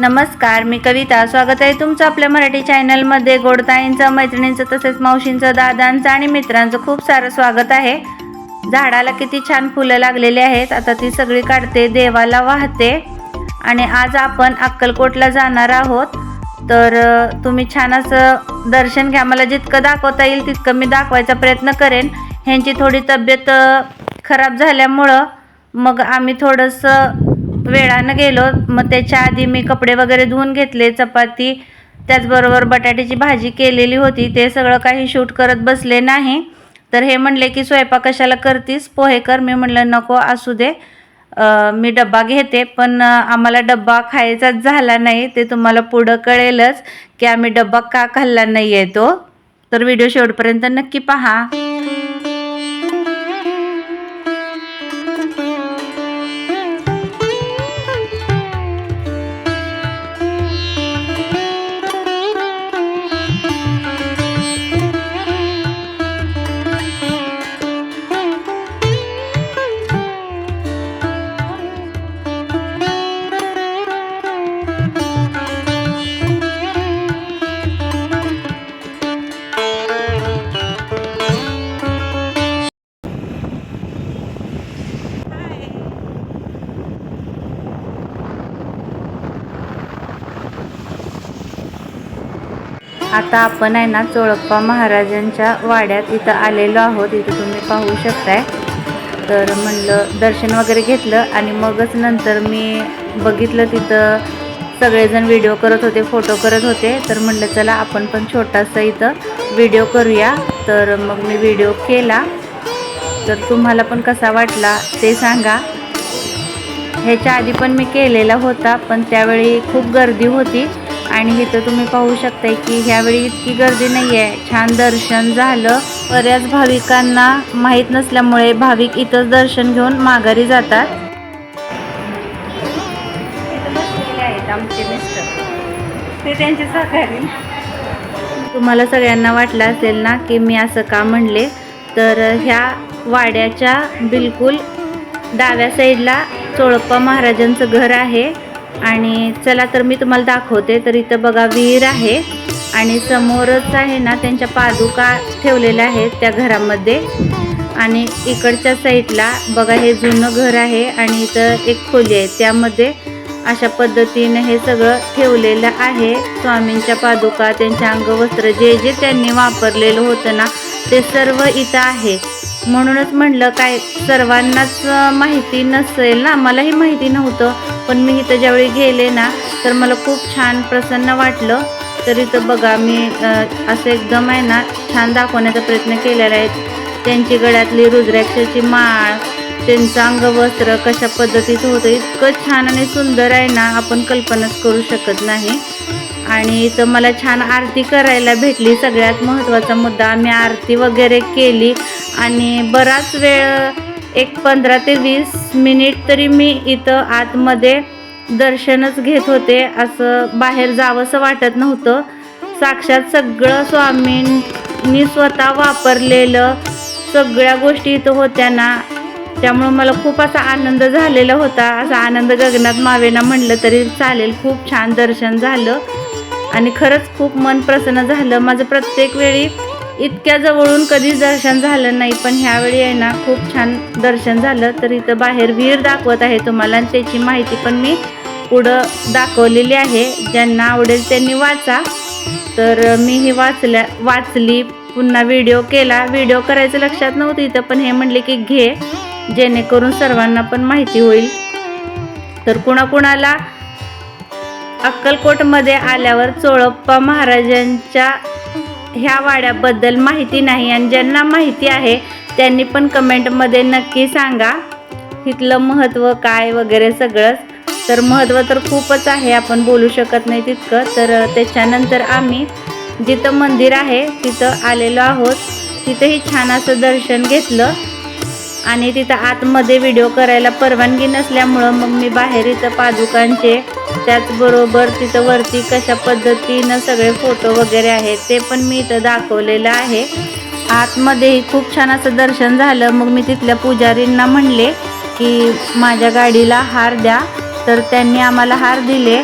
नमस्कार मी कविता. स्वागत आहे तुमचं आपल्या मराठी चॅनलमध्ये. गोडताईंचं मैत्रिणींचं तसेच मावशींचं दादांचं आणि मित्रांचं खूप सारं स्वागत आहे. झाडाला किती छान फुलं लागलेली आहेत. आता ती सगळी काढते देवाला वाहते. आणि आज आपण अक्कलकोटला जाणार आहोत. तर तुम्ही छान असं दर्शन घ्या. मला जितकं दाखवता येईल तितकं मी दाखवायचा प्रयत्न करेन. ह्यांची थोडी तब्येत खराब झाल्यामुळं मग आम्ही थोडंसं वेळानं गेलो मग त्याच्या आधी मी कपडे वगैरे धुवून घेतले चपाती त्याचबरोबर बटाट्याची भाजी केलेली होती ते सगळं काही शूट करत बसले नाही. तर हे म्हणले की स्वयंपाक कशाला करतीस? पोहे कर. मी म्हणलं नको असू दे. मी डब्बा घेते पण आम्हाला डब्बा खायचाच झाला नाही ते तुम्हाला पुढं कळेलच की आम्ही डब्बा का खाल्ला नाही आहे तो. तर व्हिडिओ शेवटपर्यंत नक्की पहा. आता आपण आहे ना चोळप्पा महाराजांच्या वाड्यात इथं आलेलो आहोत. इथं तुम्ही पाहू शकताय. तर म्हणलं दर्शन वगैरे घेतलं आणि मगच नंतर मी बघितलं तिथं सगळेजण व्हिडिओ करत होते फोटो करत होते. तर म्हणलं चला आपण पण छोटासा इथं व्हिडिओ करूया. तर मग मी व्हिडिओ केला. तर तुम्हाला पण कसा वाटला ते सांगा. ह्याच्या आधी पण मी केलेला होता पण त्यावेळी खूप गर्दी होती. आणि इथं तुम्ही पाहू शकताय की ह्यावेळी इतकी गर्दी नाही आहे छान दर्शन झालं. बऱ्याच भाविकांना माहीत नसल्यामुळे भाविक इथंच दर्शन घेऊन माघारी जातात. आमचे मिस्टर. ते त्यांचे सहकारी. तुम्हाला सगळ्यांना वाटलं असेल ना की मी असं का म्हणले? तर ह्या वाड्याच्या बिलकुल डाव्या साईडला चोळप्पा महाराजांचं घर आहे. आणि चला तर मी तुम्हाला दाखवते तर इथं बघा विहीर आहे आणि समोरच आहे ना त्यांच्या पादुका ठेवलेल्या आहेत त्या घरामध्ये. आणि इकडच्या साईडला बघा हे जुनं घर आहे आणि इथं एक खोली आहे. त्यामध्ये अशा पद्धतीने हे सगळं ठेवलेलं आहे. स्वामींच्या पादुका त्यांच्या अंगवस्त्र जे जे त्यांनी वापरलेलं होतं ना ते सर्व इथं आहे. म्हणूनच म्हणलं काय सर्वांनाच माहिती नसेल ना? मलाही माहिती नव्हतं पण मी इथं ज्यावेळी गेले ना तर मला खूप छान प्रसन्न वाटलं. तर इथं बघा मी असं एकदम आहे ना छान दाखवण्याचा प्रयत्न केलेला आहे. त्यांची गळ्यातली रुद्राक्षाची माळ त्यांचं अंगवस्त्र कशा पद्धतीचं होतं इतकं छान आणि सुंदर आहे ना आपण कल्पनाच करू शकत नाही. आणि इथं मला छान आरती करायला भेटली. सगळ्यात महत्त्वाचा मुद्दा आम्ही आरती वगैरे केली आणि बराच वेळ एक पंधरा ते वीस मिनिट तरी मी इथं आतमध्ये दर्शनच घेत होते. असं बाहेर जावंसं वाटत नव्हतं. साक्षात सगळं स्वामींनी स्वतः वापरलेलं सगळ्या गोष्टी इथं होत्या ना त्यामुळं मला खूप असा आनंद झालेला होता. असा आनंद गगनात मावेना म्हणलं तरी चालेल. खूप छान दर्शन झालं. आणि खरंच खूप मन प्रसन्न झालं. माझं प्रत्येक वेळी इतक्या जवळून कधीच दर्शन झालं नाही पण ह्यावेळी आहे ना खूप छान दर्शन झालं. तर इथं बाहेर विहीर दाखवत आहे तुम्हाला आणि त्याची माहिती पण मी पुढं दाखवलेली आहे. ज्यांना आवडेल त्यांनी वाचा. तर मी ही वाचल्या वाचली पुन्हा व्हिडिओ केला. व्हिडिओ करायचं लक्षात नव्हतं इथं पण हे म्हणले की घे. जेणेकरून सर्वांना पण माहिती होईल. तर कुणाकुणाला अक्कलकोटमध्ये आल्यावर चोळप्पा महाराजांच्या ह्या वाड्याबद्दल माहिती नाही आणि ज्यांना माहिती आहे त्यांनी पण कमेंटमध्ये नक्की सांगा. तिथलं महत्त्व काय वगैरे सगळंच. तर महत्त्व तर खूपच आहे आपण बोलू शकत नाही तितकं. तर त्याच्यानंतर आम्ही जिथं मंदिर आहे तिथं आलेलो आहोत. तिथंही छान असं दर्शन घेतलं. आणि तिथं आतमध्ये व्हिडिओ करायला परवानगी नसल्यामुळं मग मी बाहेर इथं पादुकांचे त्याचबरोबर तिथं वरती कशा पद्धतीनं सगळे फोटो वगैरे आहेत ते पण मी इथं दाखवलेलं आहे. आतमध्येही खूप छान असं दर्शन झालं. मग मी तिथल्या पुजारींना म्हणले की माझ्या गाडीला हार द्या. तर त्यांनी आम्हाला हार दिले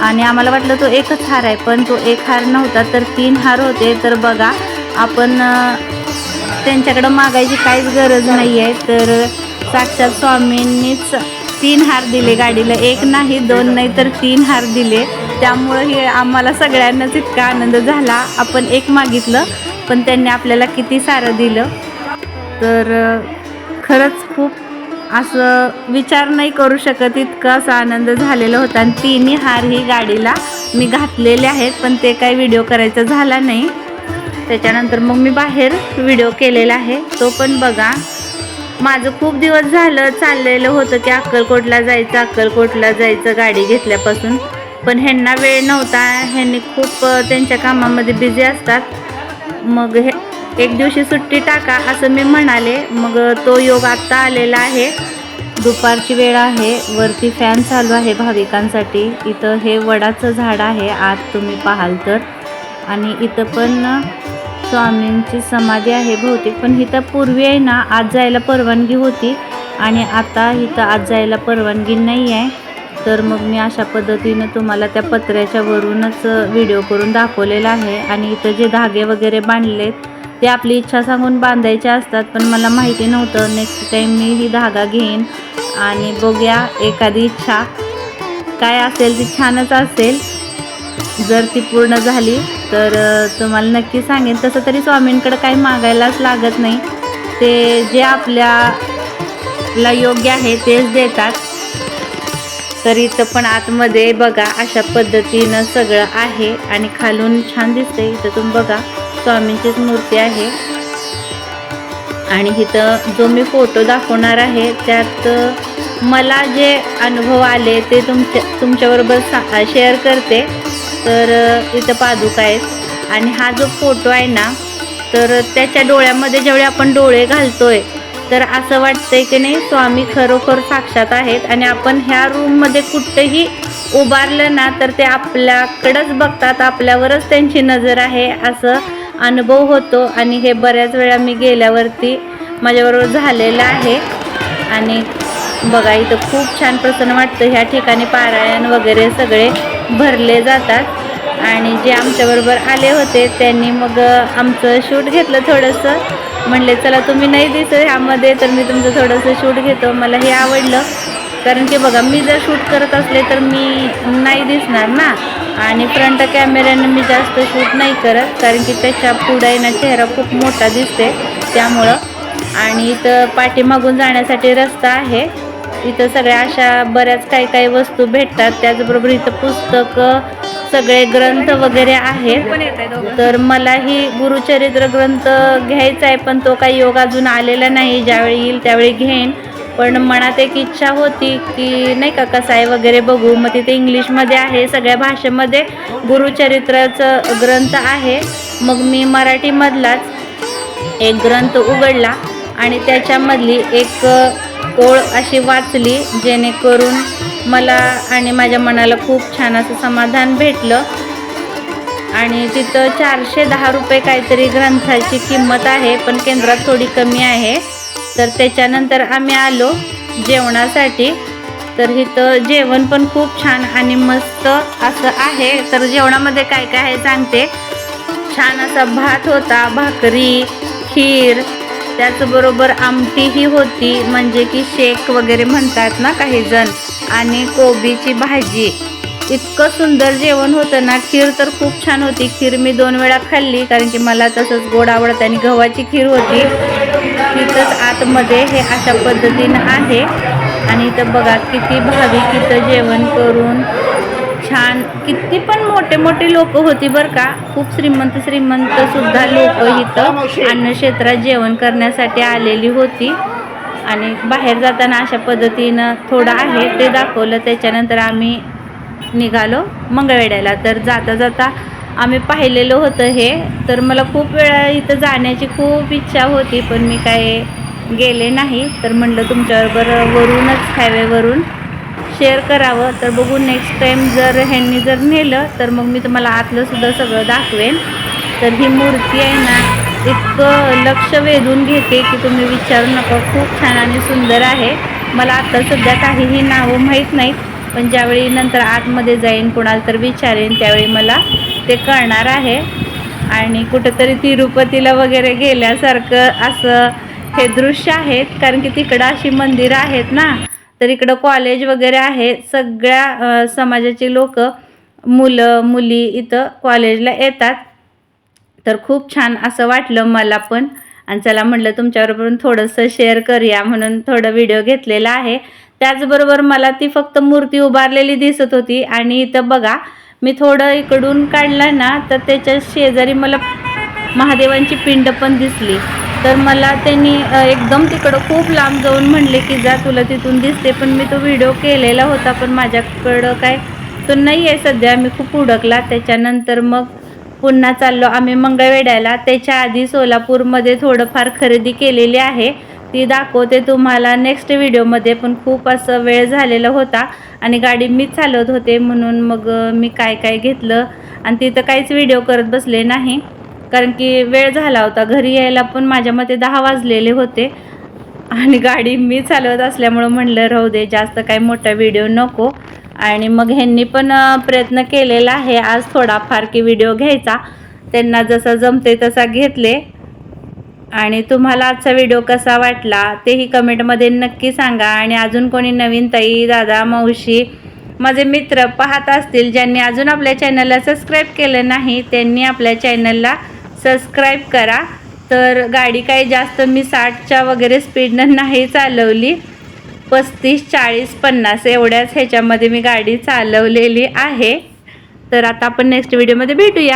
आणि आम्हाला वाटलं तो एकच हार आहे पण तो एक हार नव्हता तर तीन हार होते. तर बघा आपण त्यांच्याकडं मागायची काहीच गरज नाही आहे तर साक्षात स्वामींनीच तीन हार दिले गाडीला. एक नाही दोन नाही तर तीन हार दिले. त्यामुळं हे आम्हाला सगळ्यांनाच इतका आनंद झाला. आपण एक मागितलं पण त्यांनी आपल्याला किती सारं दिलं. तर खरंच खूप असं विचार नाही करू शकत इतकं असा आनंद झालेला होता. आणि तिन्ही हार ही गाडीला मी घातलेले आहेत पण ते काही व्हिडिओ करायचा झाला नाही. त्याच्यानंतर मग मी बाहेर व्हिडिओ केलेला आहे. तो पण बघा. माझं खूप दिवस झालं चाललेलं होतं की अक्कलकोटला जायचं अक्कलकोटला जायचं गाडी घेतल्यापासून. पण ह्यांना वेळ नव्हता. ह्यांनी खूप त्यांच्या कामामध्ये बिझी असतात. मग हे एक दिवशी सुट्टी टाका असं मी म्हणाले. मग तो योग आत्ता आलेला आहे. दुपारची वेळ आहे. वरती फॅन चालू आहे भाविकांसाठी. इथं हे वडाचं झाड आहे. आत तुम्ही पाहाल तर. आणि इथं पण स्वामींची समाधी आहे बहुतेक पण इथं पूर्वी आहे ना आज जायला परवानगी होती. आणि आता इथं आज जायला परवानगी नाही आहे. तर मग मी अशा पद्धतीनं तुम्हाला त्या पत्र्याच्या वरूनच व्हिडिओ करून दाखवलेला आहे. आणि इथं जे धागे वगैरे बांधलेत ते आपली इच्छा सांगून बांधायचे असतात पण मला माहिती नव्हतं. नेक्स्ट टाईम मी ही धागा घेईन. आणि बघूया एखादी इच्छा काय असेल ती छानच असेल. जर ती पूर्ण झाली तर तुम्हाला नक्की सांगेन तसं तरी स्वामींकडं काही मागायलाच लागत नाही. ते जे आपल्याला योग्य आहे तेच देतात. तर इथं पण आतमध्ये बघा अशा पद्धतीनं सगळं आहे आणि खालून छान दिसतंय. इथं तुम्ही बघा स्वामींचीच मूर्ती आहे. आणि इथं जो मी फोटो दाखवणार आहे त्यात मला जे अनुभव आले ते तुमच्या तुमच्याबरोबर सा शेअर करते. तर इथं पादुका आहेत. आणि हा जो फोटो आहे ना तर त्याच्या डोळ्यामध्ये जेवढे आपण डोळे घालतोय तर असं वाटतंय की नाही स्वामी खरोखर साक्षात आहेत. आणि आपण ह्या रूममध्ये कुठंही उभारलं ना तर ते आपल्याकडंच बघतात आपल्यावरच त्यांची नजर आहे असं अनुभव होतो. आणि हे बऱ्याच वेळा मी गेल्यावरती माझ्याबरोबर झालेलं आहे. आणि बघा इथं खूप छान प्रसन्न वाटतं. ह्या ठिकाणी पारायण वगैरे सगळे भरले जातात. आणि जे आमच्याबरोबर आले होते त्यांनी मग आमचं शूट घेतलं थोडंसं. म्हणले चला तुम्ही नाही दिसत ह्यामध्ये तर मी तुमचं थोडंसं शूट घेतो. मला हे आवडलं. कारण की बघा मी जर शूट करत असले तर मी नाही दिसणार ना. आणि फ्रंट कॅमेऱ्यानं मी जास्त शूट नाही करत कारण की त्याच्या पुढे ना चेहरा खूप मोठा दिसते त्यामुळं. आणि इथं पाठीमागून जाण्यासाठी रस्ता आहे. इथं सगळ्या अशा बऱ्याच काही काही वस्तू भेटतात. त्याचबरोबर इथं पुस्तकं सगळे ग्रंथ वगैरे आहेत. तर मलाही गुरुचरित्र ग्रंथ घ्यायचा आहे पण तो काही योग अजून आलेला नाही. ज्यावेळी येईल त्यावेळी घेईन. पण मनात एक इच्छा होती की नाही का कसं आहे वगैरे बघू. मग तिथे इंग्लिशमध्ये आहे सगळ्या भाषेमध्ये गुरुचरित्राचं ग्रंथ आहे. मग मी मराठीमधलाच एक ग्रंथ उघडला आणि त्याच्यामधली एक ओळ अशी वाचली जेणेकरून मला आणि माझ्या मनाला खूप छान असं समाधान भेटलं. आणि तिथं चारशे दहा रुपये काहीतरी ग्रंथाची किंमत आहे पण केंद्रात थोडी कमी आहे. तर त्याच्यानंतर आम्ही आलो जेवणासाठी. तर इथं जेवण पण खूप छान आणि मस्त असं आहे. तर जेवणामध्ये काय काय आहे सांगते. छान असा भात होता भाकरी खीर त्याचबरोबर आमटीही होती म्हणजे की शेक वगैरे म्हणतात ना काही जण आणि कोबीची भाजी. इतकं सुंदर जेवण होतं ना खीर तर खूप छान होती. खीर मी दोन वेळा खाल्ली कारण की मला तसंच गोड आवडतं आणि गव्हाची खीर होती. तिथंच आतमध्ये हे अशा पद्धतीनं आहे. आणि इथं बघा किती भाविक इथं जेवण करून छान. किती पण मोठे मोठे लोक होती बरं का. खूप श्रीमंत श्रीमंत सुद्धा लोक इथं अन्नक्षेत्रात जेवण करण्यासाठी आलेली होती. आणि बाहेर जाताना अशा पद्धतीनं थोडं आहे ते दाखवलं. त्याच्यानंतर आम्ही निघालो मंगळवेड्याला. तर जाता जाता आम्ही पाहिलेलं होतं हे. तर मला खूप वेळा इथं जाण्याची खूप इच्छा होती पण मी काय गेले नाही. तर म्हणलं तुमच्याबरोबर वरूनच हायवेवरून शेअर करावं तर बघू नेक्स्ट टाईम जर ह्यांनी जर नेलं तर मग मी तुम्हाला आतलंसुद्धा सगळं दाखवेन. तर ही मूर्ती आहे ना इतकं लक्ष वेधून घेते की तुम्ही विचारू नका खूप छान आणि सुंदर आहे. मला आता सध्या काहीही नावं माहीत नाहीत पण ज्यावेळी नंतर आतमध्ये जाईन कोणाला तर विचारेन त्यावेळी मला ते कळणार आहे. आणि कुठंतरी तिरुपतीला वगैरे गेल्यासारखं असं हे दृश्य आहेत कारण की तिकडं अशी मंदिरं आहेत ना. तर इकडं कॉलेज वगैरे आहे. सगळ्या समाजाची लोक मुलं मुली इथं कॉलेजला येतात. तर खूप छान असं वाटलं मला पण. आणि चला म्हटलं तुमच्याबरोबर थोडंसं शेअर करूया म्हणून थोडं व्हिडिओ घेतलेला आहे. त्याचबरोबर मला ती फक्त मूर्ती उभारलेली दिसत होती. आणि इथं बघा मी थोडं इकडून काढलं ना तर त्याच्या शेजारी मला महादेवांची पिंड पण दिसली. तर मला त्यांनी एकदम तिकडं खूप लांब जाऊन म्हणले की जा तुला तिथून दिसते पण मी तो व्हिडिओ केलेला होता पण माझ्याकडं काय तो नाही आहे सध्या. मी खूप उडकला. त्याच्यानंतर मग पुन्हा चाललो आम्ही मंगळवेढ्याला त्याच्या आधी सोलापूरमध्ये थोडंफार खरेदी केलेली आहे. ती दाखवते तुम्हाला नेक्स्ट व्हिडिओमध्ये पण खूप असं वेळ झालेला होता आणि गाडी मीच चालवत होते म्हणून मग मी काय काय घेतलं. आणि तिथं काहीच व्हिडिओ करत बसले नाही. कारण की वेळ झाला होता. घरी यायला पण माझ्या मते दहा वाजलेले होते. आणि गाडी मी चालवत असल्यामुळं म्हणलं राहू दे जास्त काही मोठा व्हिडिओ नको. आणि मग ह्यांनी पण प्रयत्न केलेला आहे. आज थोडाफार की व्हिडिओ घ्यायचा. त्यांना जसा जमते तसा घेतले. आणि तुम्हाला आजचा व्हिडिओ कसा वाटला तेही कमेंटमध्ये नक्की सांगा. आणि अजून कोणी नवीन ताई दादा मावशी माझे मित्र पाहत असतील ज्यांनी अजून आपल्या चॅनलला सबस्क्राईब केलं नाही त्यांनी आपल्या चॅनलला सबस्क्राईब करा. तर गाडी काही जास्त मी साठच्या वगैरे स्पीडनं नाही चालवली. पस्तीस चाळीस पन्नास एवढ्याच ह्याच्यामध्ये मी गाडी चालवलेली आहे. तर आता आपण नेक्स्ट व्हिडिओमध्ये भेटूया.